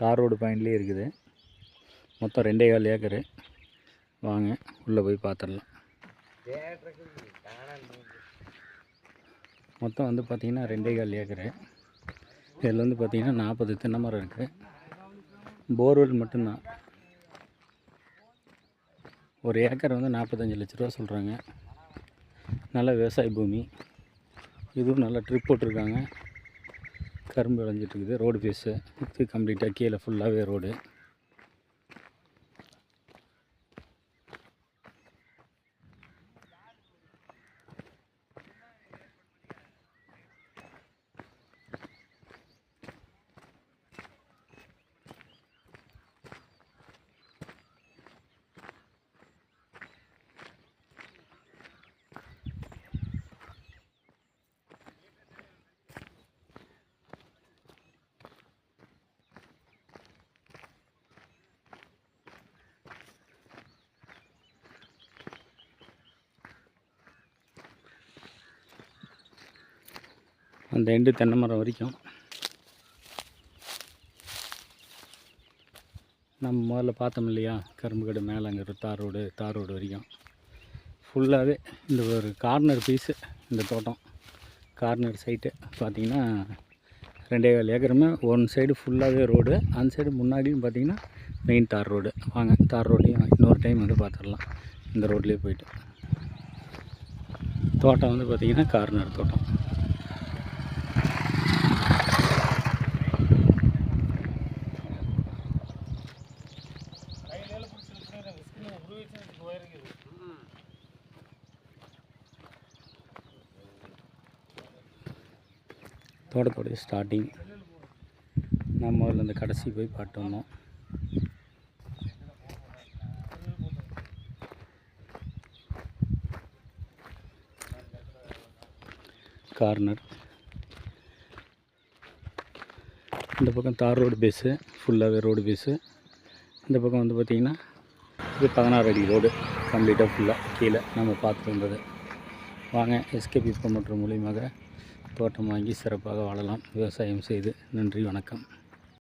தார் ரோடு பாயிண்ட்லேயே இருக்குது. மொத்தம் ரெண்டே கால் ஏக்கரு. வாங்க உள்ளே போய் பார்த்துடலாம் மொத்தம் வந்து பார்த்திங்கன்னா ரெண்டே கால் ஏக்கரு. இதில் வந்து பார்த்திங்கன்னா நாற்பது தென்னை மரம் இருக்குது போர்வெல் மட்டும்தான். ஒரு ஏக்கர் வந்து நாற்பத்தஞ்சு லட்ச ரூபா சொல்கிறாங்க நல்ல விவசாய பூமி. இதுவும் நல்லா ட்ரிப் போட்டிருக்காங்க. கரும்பு விளைஞ்சிட்ருக்குது ரோடு ஃபேஸு இது கம்ப்ளீட்டாக கீழே ஃபுல்லாகவே ரோடு அந்த எண்டு தென்னை மரம் வரைக்கும். நம்ம முதல்ல பார்த்தோம் இல்லையா? கரும்புக்கடை மேலே அங்கே ஒரு தார் ரோடு தார் ரோடு வரைக்கும். ஃபுல்லாகவே இந்த ஒரு கார்னர் பீஸு இந்த தோட்டம். கார்னர் சைட்டு பார்த்தீங்கன்னா ரெண்டே கால் ஏக்கருமே. ஒன் சைடு ஃபுல்லாகவே ரோடு அந்த சைடு முன்னாடியும் பார்த்தீங்கன்னா மெயின் தார் ரோடு வாங்க தார் ரோட்லேயும் இன்னொரு டைம் வந்து பார்த்துடலாம். இந்த ரோட்லேயே போயிட்டு. தோட்டம் வந்து பார்த்திங்கன்னா கார்னர் தோட்டம். தோட்டத்தோடைய ஸ்டார்டிங் நம்ம அதில் இந்த கடைசி போய் பாட்டு வந்தோம். கார்னர் இந்த பக்கம் தார் ரோடு பேஸு ஃபுல்லாகவே ரோடு பேஸு இந்த பக்கம் வந்து பார்த்திங்கன்னா இது பதினாறு அடி ரோடு கம்ப்ளீட்டாக ஃபுல்லாக கீழே நம்ம பார்த்துட்டு வந்தது. வாங்க எஸ்கேபி ப்ரொமோட்டர் மூலியமாக தோட்டம் வாங்கி சிறப்பாக வாழலாம். விவசாயம் செய்து. நன்றி வணக்கம்.